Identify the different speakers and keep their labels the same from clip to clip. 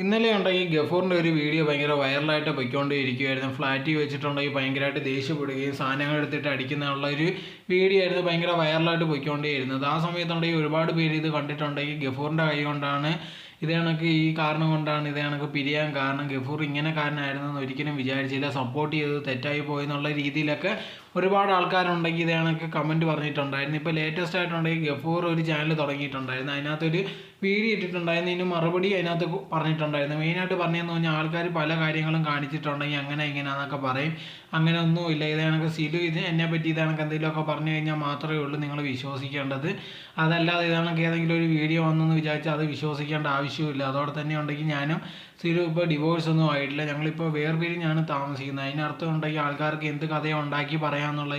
Speaker 1: ഇന്നലെ ഉണ്ടായി ഗഫൂറിന്റെ ഒരു വീഡിയോ ഭയങ്കര വൈറലായിട്ട് പൊയ്ക്കൊണ്ടേ ഇരിക്കുമായിരുന്നു ഫ്ലാറ്റിൽ വെച്ചിട്ടുണ്ടെങ്കിൽ ഭയങ്കരമായിട്ട് ദേഷ്യപ്പെടുകയും സാധനങ്ങൾ എടുത്തിട്ട് അടിക്കുന്നുള്ള ഒരു വീഡിയോ ആയിരുന്നു ഭയങ്കര വൈറലായിട്ട് പൊയ്ക്കൊണ്ടേ ഇരുന്നത് ആ സമയത്തുണ്ടെങ്കിൽ ഒരുപാട് പേര് ഇത് കണ്ടിട്ടുണ്ടെങ്കിൽ ഗഫൂറിന്റെ കൈ കൊണ്ടാണ് ഇത് കണക്ക് ഈ കാരണം കൊണ്ടാണ് ഇത് കണക്ക് പിരിയാൻ കാരണം ഗഫൂർ ഇങ്ങനെ കാരനായിരുന്നെന്ന് ഒരിക്കലും വിചാരിച്ചില്ല. സപ്പോർട്ട് ചെയ്തത് തെറ്റായി പോയെന്നുള്ള രീതിയിലൊക്കെ ഒരുപാട് ആൾക്കാരുണ്ടെങ്കിൽ ഇത് കണക്ക് കമന്റ് പറഞ്ഞിട്ടുണ്ടായിരുന്നു. ഇപ്പോൾ ലേറ്റസ്റ്റ് ആയിട്ടുണ്ടെങ്കിൽ ഗഫൂർ ഒരു ചാനൽ തുടങ്ങിയിട്ടുണ്ടായിരുന്നു. അതിനകത്തൊരു വീഡിയോ ഇട്ടിട്ടുണ്ടായിരുന്നു. ഇതിന് മറുപടി അതിനകത്ത് പറഞ്ഞിട്ടുണ്ടായിരുന്നു മെയിനായിട്ട് പറഞ്ഞതെന്ന് പറഞ്ഞാൽ ആൾക്കാർ പല കാര്യങ്ങളും കാണിച്ചിട്ടുണ്ടെങ്കിൽ അങ്ങനെ ഇങ്ങനെയാണെന്നൊക്കെ പറയും. അങ്ങനെ ഒന്നുമില്ല ഇത് കണക്ക് സിലു ഇത് എന്നെ പറ്റി ഇത് കണക്ക് എന്തെങ്കിലുമൊക്കെ പറഞ്ഞു കഴിഞ്ഞാൽ മാത്രമേ ഉള്ളൂ നിങ്ങൾ വിശ്വസിക്കേണ്ടത്. അതല്ലാതെ ഇത് കണക്ക് ഏതെങ്കിലും ഒരു വീഡിയോ വന്നെന്ന് വിചാരിച്ചാൽ അത് വിശ്വസിക്കേണ്ട ആവശ്യമില്ല അതോടെ തന്നെ ഉണ്ടെങ്കിൽ ഞാനും സിലു ഇപ്പോൾ ഡിവോഴ്സ് ഒന്നും ആയിട്ടില്ല. ഞങ്ങളിപ്പോൾ വേർപിരിഞ്ഞാണ് താമസിക്കുന്നത്. അതിനർത്ഥം ഉണ്ടെങ്കിൽ ആൾക്കാർക്ക് എന്ത് കഥയോ ഉണ്ടാക്കി പറയാമെന്നുള്ള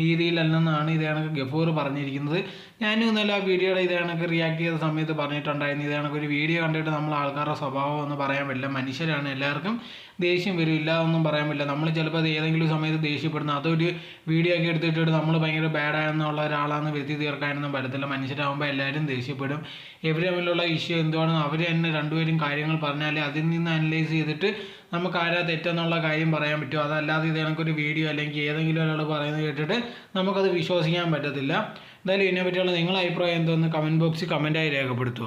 Speaker 1: രീതിയിലല്ലെന്നാണ് ഇത് കണക്ക് ഗഫൂർ പറഞ്ഞിരിക്കുന്നത്. ഞാനും ഇന്നലെ ആ വീഡിയോയുടെ ഇത് കണക്ക് റിയാക്ട് ചെയ്ത സമയത്ത് പറഞ്ഞിട്ടുണ്ടായിരുന്നു. ഇത് കണക്ക് ഒരു വീഡിയോ കണ്ടിട്ട് നമ്മൾ ആൾക്കാരുടെ സ്വഭാവം ഒന്നും പറയാൻ പറ്റില്ല. മനുഷ്യരാണ് എല്ലാവർക്കും ദേഷ്യം വരും. ഇല്ല ഒന്നും പറയാൻ പറ്റില്ല. നമ്മൾ ചിലപ്പോൾ അത് ഏതെങ്കിലും സമയത്ത് ദേഷ്യപ്പെടുന്ന. അതൊരു വീഡിയോ ഒക്കെ എടുത്തിട്ട് നമ്മൾ ഭയങ്കര ബാഡായെന്നുള്ള ഒരാളാണെന്ന് വരുത്തി തീർക്കാനൊന്നും പറ്റത്തില്ല. മനുഷ്യരാകുമ്പോൾ എല്ലാവരും ദേഷ്യപ്പെടും. ഇവർ തമ്മിലുള്ള ഇഷ്യൂ എന്തുവാണെന്ന് അവർ തന്നെ രണ്ടുപേരും കാര്യങ്ങൾ പറഞ്ഞാലേ അതിൽ നിന്ന് അനലൈസ് ചെയ്തിട്ട് നമുക്ക് ആരാ തെറ്റെന്നുള്ള കാര്യം പറയാൻ പറ്റും. അതല്ലാതെ ഇത് കണക്കൊരു വീഡിയോ അല്ലെങ്കിൽ ഏതെങ്കിലും ഒരാൾ പറയുന്നത് കേട്ടിട്ട് നമുക്കത് വിശ്വസിക്കാൻ പറ്റത്തില്ല. എന്തായാലും ഇതിനെപ്പറ്റിയുള്ള നിങ്ങളുടെ അഭിപ്രായം എന്തോന്ന് കമന്റ് ബോക്സിൽ കമന്റായി രേഖപ്പെടുത്തുക.